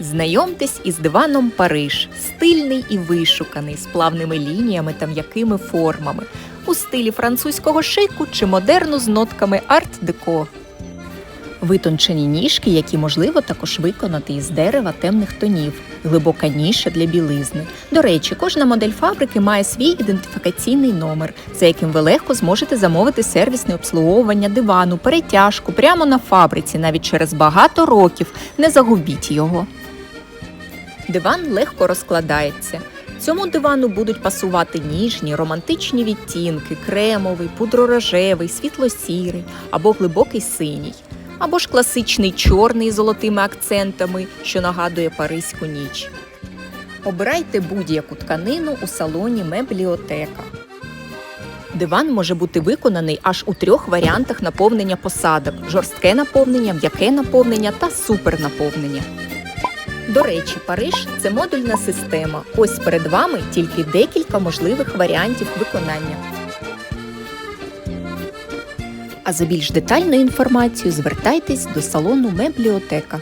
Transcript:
Знайомтесь із диваном Париж, стильний і вишуканий, з плавними лініями та м'якими формами, у стилі французького шику чи модерну з нотками арт-деко. Витончені ніжки, які можливо також виконати із дерева темних тонів, глибока ніша для білизни. До речі, кожна модель фабрики має свій ідентифікаційний номер, за яким ви легко зможете замовити сервісне обслуговування дивану, перетяжку прямо на фабриці, навіть через багато років. Не загубіть його. Диван легко розкладається. Цьому дивану будуть пасувати ніжні, романтичні відтінки, кремовий, пудророжевий, світло-сірий або глибокий синій, або ж класичний чорний з золотими акцентами, що нагадує паризьку ніч. Обирайте будь-яку тканину у салоні Мебліотека. Диван може бути виконаний аж у трьох варіантах наповнення посадок: жорстке наповнення, м'яке наповнення та супернаповнення. До речі, Париж це модульна система. Ось перед вами тільки декілька можливих варіантів виконання. А за більш детальною інформацією звертайтесь до салону Мебліотека.